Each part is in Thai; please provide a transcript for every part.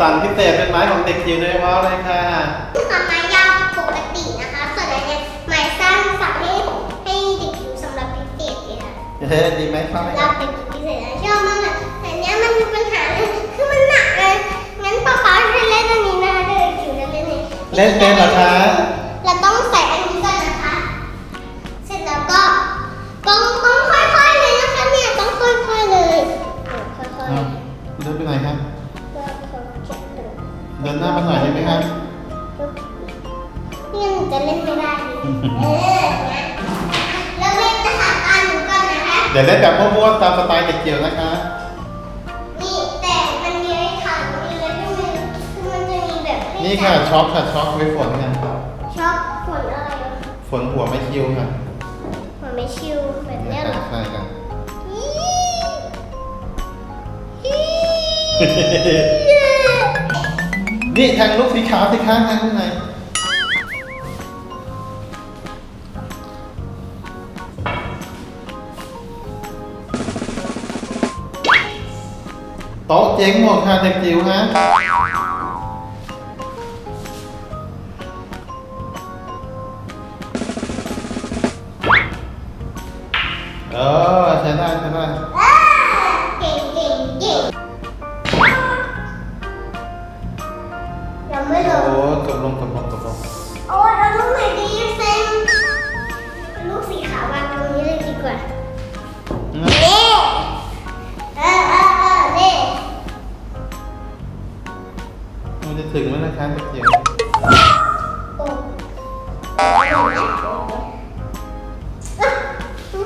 สันพิเศษเป็นไม้ของเด็กจิ๋วโดยเฉพาะเลยค่ะทำไม้ยาวปกตินะคะ ส่วนอันเนี้ยไม้สั้นสับให้ให้เด็กอยู่สำหรับพิเศษเลยค่ะเฮ้ยดีไหมชอบไหมคเรารับเป็นเด็กพิเศษนะชอบมากเลยแต่เนี้ยมันมีปัญหาเลยคือมันหนักเลยงั้นป๊าป๊าช่วยเล่นอันนี้นะคะเด็กจิ๋วจะเล่นนี่เล่นเป็นเหรอคะ เดินหน้ามาหน่อยได้ไหมครับนี่หนูจะเล่นไม่ได้ดิเออนะแล้วเล่นนะคะตาหนูก่อนนะคะ เดี๋ยวเล่นแบบมั่วๆตามสไตล์เด็กจิ๋วนะคะ นี่แต่มันมีไอ้ขาหนูมีเลยที่มันคือมันจะมีแบบให้นี่ค่ะช็อคค่ะช็อคไว้ฝนค่ะชอบฝนอะไรอะฝนหัวไม่คิวค่ะมันไม่ชิวแบบนี่เนี้ยเหรค่ะอใช่ค่ะ อีอี นี่แทงลูกสีขาวสีข้างทงข้างในโต๊ะเจ๊งหมดค่ะเด็กจิ๋วฮะเออใช้ได้ใช้ได้ ดีกว่าอืมนี่เออเออเออนี่มันจะถึงไหมนะครับเด็กจิ๋วโอ้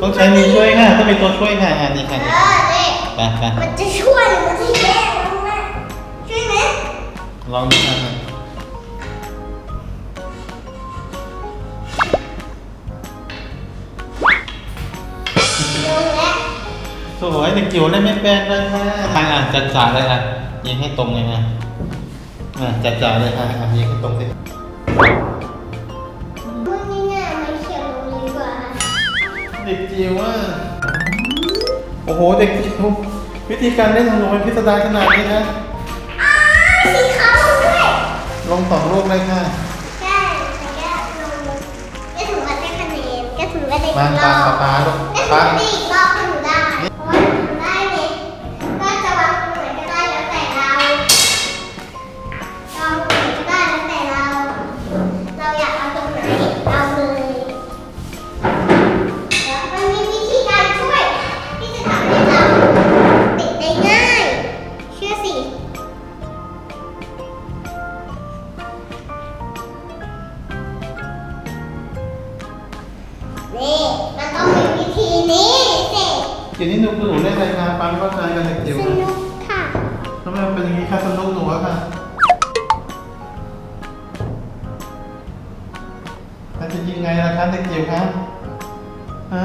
ต้องใช้มือช่วยค่ะต้องมีตัวช่วยค่ะอันนี้ค่ะเออนี่ไปไปมันจะช่วยหรือมันจะแย่น้องแม่ช่วยไหมลองดูค่ะ สวยเด็กจิ๋วเล่นไม่เป็นเลยค่ะอะอะจัดจ่าเลยค่ะยิงให้ตรงเลยค่ะอะจัดจ่าเลยค่ะอะยิงให้ตรงสิมันง่ายๆไม่เขียนลงเลยดีกว่าเด็กจิ๋วอะโอ้โหเด็กจิ๋ววิธีการเล่นของหนูมันพิสดารขนาดนี้นะอ้าสีขาวด้วยลงสองลูกเลยค่ะใช่แต่แกลงก็ถือว่าได้คะแนนก็ถือว่าได้มาอีกรตาอมบป๊าป๊าลูกก็ถือป๊าว่าได้อีกรอบ นี่มันต้องมีวิธีนี้สิจิ๋วนี่หนูหนูเล่นอะไรคะปังเข้าใจกันเด็กสจิ๋วนุนะกค่ะทำไมมันเป็นอย่างนี้คะสนุกหนูอะค่ะแล้วจะยิงไงล่ะคะเด็กจิ๋วคะฮะ